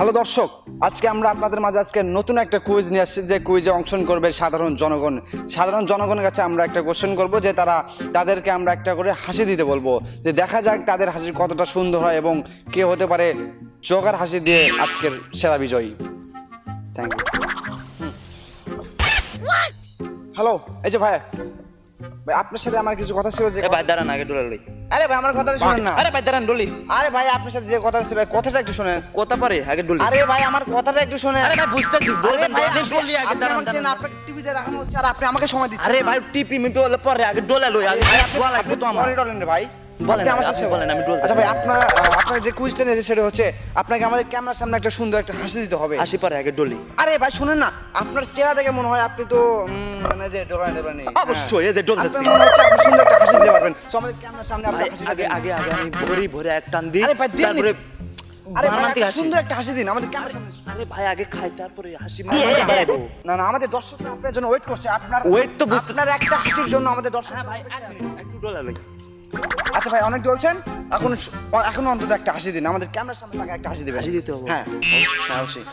Hello দর্শক, আজকে আমরা আপনাদের মাঝে আজকে নতুন একটা কুইজ নিয়ে আসছি, যে কুইজে অংশগ্রহণ করবে সাধারণ জনগণ। সাধারণ জনগণের কাছে আমরা একটা কোশ্চেন করব, যে তারা তাদেরকে আমরা একটা করে হাসি দিতে বলব। যে দেখা যাক তাদের হাসি কতটা সুন্দর হয় এবং কে হতে পারে জোগার হাসি দিয়ে আজকের সেরা বিজয়ী। থ্যাংক ইউ হ্যালো এই যে ভাই ভাই, আপনার সাথে আমার কিছু কথা ছিল যে ভাই, দাঁড়ান আগে ডোলা লই আরে ভাই আমার কথাটা শুনেন না। আরে ভাই দাঁড়ান ডলি। আরে ভাই আপনার সাথে যে কথা আছে ভাই কথাটা একটু শুনেন। কথা পারে আগে ডলি। আরে ভাই আমার কথাটা একটু শুনেন। আরে ভাই বুঝতেছি বলবেন ভাই, বলবেন ডলি আগে আপনি দাঁড়ান আপনি দাঁড়ান। আপনাকে টিভিতে দেখানো হচ্ছে আর আপনি আমাকে সময় দিচ্ছেন। আরে ভাই টিপি মিপি হলে পরে আগে ডলা লই আগে ভাই, আপনি- তো আমার? পরে ডলেন রে ভাই। বলেন, আমার সাথে বলেন, আমি ডলতেছি। আচ্ছা ভাই আপনার আপনার যে কুইজটা নিয়েছে সেটা হচ্ছে আপনাকে আমাদের ক্যামেরার সামনে একটা সুন্দর একটা হাসি দিতে হবে। আসি পারে আগে ডলি। আরে ভাই শুনেন না আপনার চেহারা দেখে মনে হয় আপনি তো মানে যে ডোলান ডোলান নেই। অবশ্যই, এই যে ডলতেছি। মনে হচ্ছে আপনি সুন্দর একটা হাসি দিতে পারবেন। So, আমাদের ক্যামেরার সামনে ভাই আগে দিন। আগে আগে আমি ভরি ভরে এক টান দিই আরে ভাই, দিন তারপরে আরে ভাই হাসি সুন্দর একটা হাসি দিন আমাদের আরে ভাই আগে খাই তারপরে হাসি মানে বাড়াইবো না না আমাদের দর্শকরা আপনার জন্য ওয়েট করছে। আপনার Wait তো। আপনার একটা হাসির জন্য আমাদের দর্শক হ্যাঁ ভাই একটু আচ্ছা ভাই অনেক বলছেন এখন এখন অন্তত একটা হাসি দিন। আমাদের ক্যামেরার সামনে তাকে একটা হাসি দিবেন। হাসি দিতে হবে? হ্যাঁ হ্যাঁ অবশ্যই।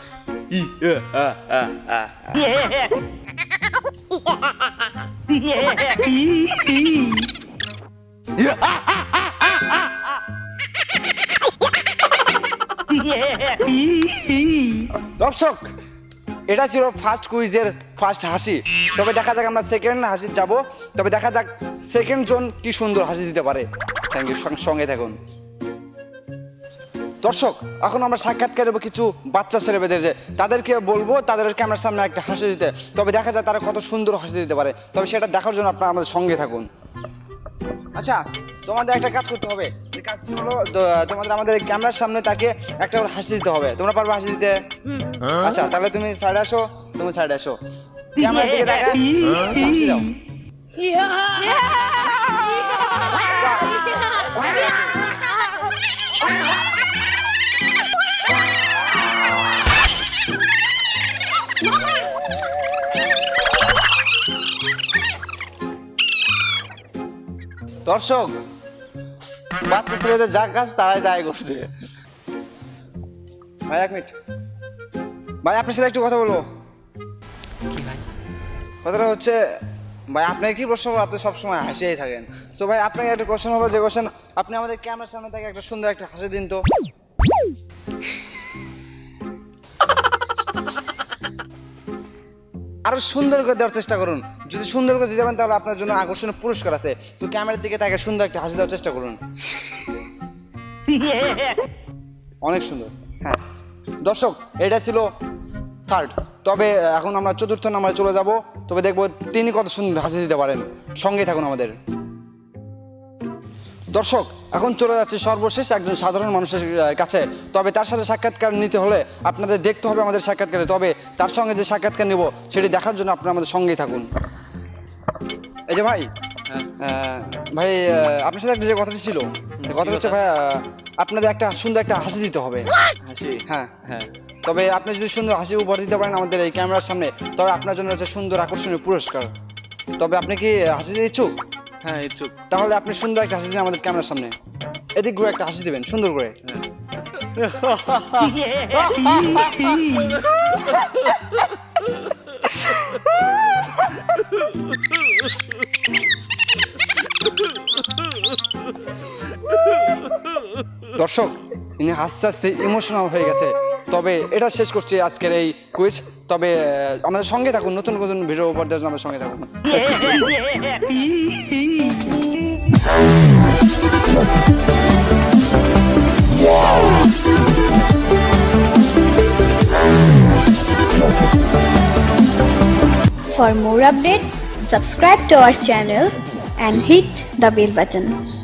ই এ আ আ আ দর্শক এটা ছিল ফার্স্ট কুইজের ফার্স্ট হাসি। তবে দেখা যাক আমরা সেকেন্ড হাসি যাব। তবে দেখা যাক সেকেন্ড জন কি সুন্দর হাসি দিতে পারে। থ্যাংক ইউ সঙ্গে থাকুন। দর্শক, এখন আমরা সাক্ষাৎকার দেবো কিছু বাচ্চা ছেলেমেয়েদের যে তাদেরকে বলব তাদের ক্যামেরার সামনে একটা হাসি দিতে। তবে দেখা যায় তারা কত সুন্দর হাসি দিতে পারে। তবে সেটা দেখার জন্য আপনারা আমাদের সঙ্গে থাকুন। আচ্ছা তোমাদের একটা কাজ করতে হবে। যে কাজটি হলো তোমাদের আমাদের ক্যামেরার সামনে তাকে একটা ওর হাসি দিতে হবে। তোমরা পারবে হাসি দিতে? আচ্ছা তাহলে তুমি সাইডে আসো তুমি সাইডে আসো। ক্যামেরার দিকে দেখা হাসি দাও। দর্শক বাচ্চা ছেলেদের যা কাজ তারাই দায় করছে। ভাই এক মিনিট। ভাই আপনার সাথে একটু কথা বলব? কি ভাই? কথাটা হচ্ছে ভাই আপনাকে কি প্রশ্ন করব আপনি সবসময় হাসিয়েই থাকেন। সো ভাই আপনাকে একটা কোশ্চেন হলো যে কোশ্চেন আপনি আমাদের ক্যামেরার সামনে থেকে একটা সুন্দর একটা হাসি দিন তো। আরও সুন্দর করে দেওয়ার চেষ্টা করুন। যদি সুন্দর করে দিতে পারেন, তাহলে আপনার জন্য আকর্ষণীয় পুরস্কার আছে। তো ক্যামেরার দিকে তাকে সুন্দর একটা হাসি দেওয়ার চেষ্টা করুন। অনেক সুন্দর। হ্যাঁ। দর্শক, এটা ছিল থার্ড তবে, এখন আমরা চতুর্থ নাম্বারে চলে যাব। তবে দেখব তিনি কত সুন্দর হাসি দিতে পারেন। সঙ্গে থাকুন আমাদের। দর্শক এখন চলে যাচ্ছে সর্বশেষ একজন সাধারণ মানুষের কাছে। তবে তার সাথে সাক্ষাৎকার নিতে হলে আপনাদের দেখতে হবে আমাদের সাক্ষাৎকারে। তবে তার সঙ্গে যে সাক্ষাৎকার নেব সেটি দেখার জন্য আপনারা আমাদের সঙ্গেই থাকুন। এই যে ভাই ভাই আপনার সাথে একটা যে কথা ছিল কথা হচ্ছে ভাই আপনাদের একটা সুন্দর একটা হাসি দিতে হবে। হাসি হ্যাঁ। হ্যাঁ। তবে আপনি যদি সুন্দর হাসি উপহার দিতে পারেন আমাদের এই ক্যামেরার সামনে তবে আপনার জন্য রয়েছে সুন্দর আকর্ষণীয় পুরস্কার। তবে আপনি কি হাসি দিতে ইচ্ছুক? হ্যাঁ ইচ্ছুক তাহলে আপনি সুন্দর একটা হাসি দিন আমাদের ক্যামেরার সামনে। এদিক ঘুরে একটা হাসি দিবেন, সুন্দর করে। দর্শক, ইনি আস্তে আস্তে ইমোশনাল হয়ে গেছে। তবে এটা শেষ করছি আজকের এই কুইজ তবে আমাদের সঙ্গে থাকুন নতুন নতুন ভিডিও উপর দেওয়ার জন্য আমাদের সঙ্গে থাকুন For more updates, subscribe to our channel and hit the bell button.